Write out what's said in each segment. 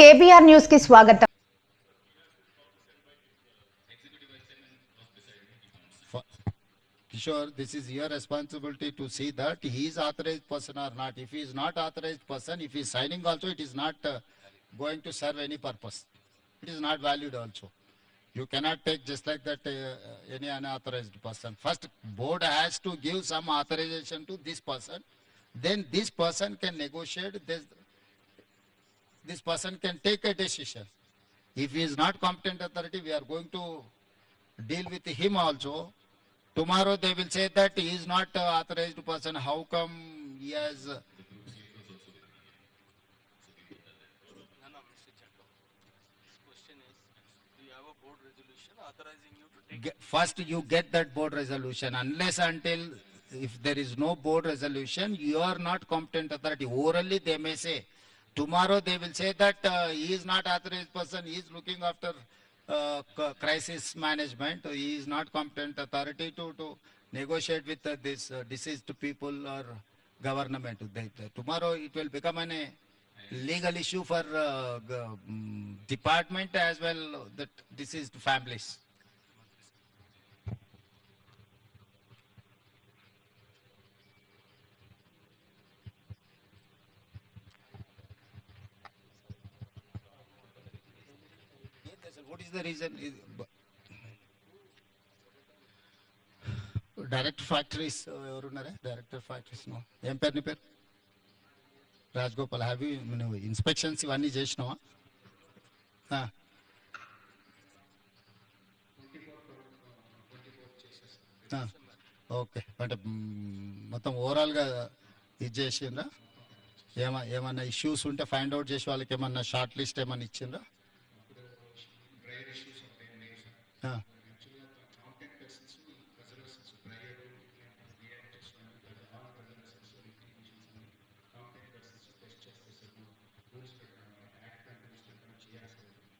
KBR news కి స్వాగతం Kishore, this is your responsibility to see that he is authorized person or not. If he is not authorized person, if he is signing also, it is not uh, going to serve any purpose. It is not valued also. You cannot take just like that uh, any unauthorized person. First, board has to give some authorization to this person. Then this person can negotiate this. This person can take a decision. If he is not competent authority, we are going to deal with him also. Tomorrow they will say that he is not authorized person. How come he has? uh, First, you get that board resolution. Unless until if there is no board resolution, you are not competent authority. Orally, they may say. Tomorrow, they will say that uh, he is not authorized person. He is looking after uh, crisis management. He is not competent authority to to negotiate with uh, this uh, deceased people or government. They- tomorrow, it will become an a legal issue for uh, mm, department as well that deceased families. What is the reason? Is- director factories ఎవరున్నారా? Director factories ఏం పేరు నీ పేరు? Rajagopal. Have you నువ్వు inspections ఇవన్నీ చేసినావా? Okay. అంటే మొత్తం ఓవరాల్గా ఇది చేసిండ్రా? ఏమ ఏమన్నా ఇష్యూస్ ఉంటే ఫైండ్ అవుట్ చేసి వాళ్ళకి ఏమన్నా షార్ట్ లిస్ట్ ఏమన్నా ఇచ్చిండ్రా?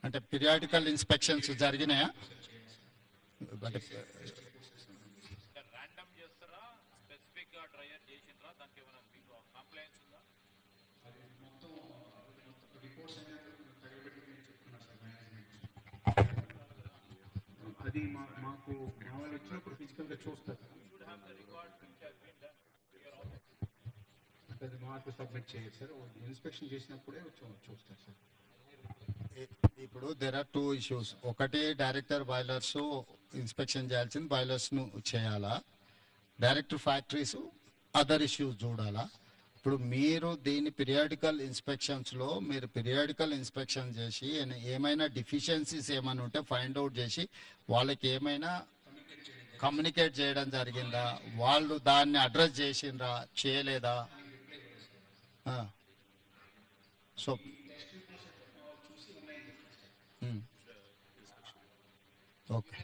అంటే పీరియాడికల్ ఇన్స్పెక్షన్స్ జరిగినాయా? అంటే ర్యాండమ్ చేస్తారా? స్పెసిఫిక్ గా డ్రైయర్ చేసిండ్రా దానికి ఏమైనా మీకు కంప్లైంట్స్ ఉందా అది మా మాకు మా వాళ్ళు వచ్చినప్పుడు ఫిజికల్ గా చూస్తారు అది మాకు సబ్మిట్ చేయరు సార్ ఇన్స్పెక్షన్ చేసినప్పుడే వచ్చి చూస్తారు సార్ ఇ- ఇప్పుడు దెర్ ఆర్ టూ ఇష్యూస్ ఒకటి డైరెక్టర్ బాయిలర్స్ ఇన్స్పెక్షన్ చేయాల్సింది బాయిలర్స్ ను చేయాలా డైరెక్టర్ ఫ్యాక్టరీస్ అదర్ ఇష్యూస్ చూడాలా ఇప్పుడు మీరు దీని పీరియాడికల్ ఇన్స్పెక్షన్స్లో మీరు పీరియాడికల్ ఇన్స్పెక్షన్ చేసి ఏమైనా డిఫిషియన్సీస్ ఏమైనా ఉంటే ఫైండ్ అవుట్ చేసి వాళ్ళకి ఏమైనా కమ్యూనికేట్ చేయడం జరిగిందా? వాళ్ళు దాన్ని అడ్రస్ చేసిండ్రా? చేయలేదా? So okay.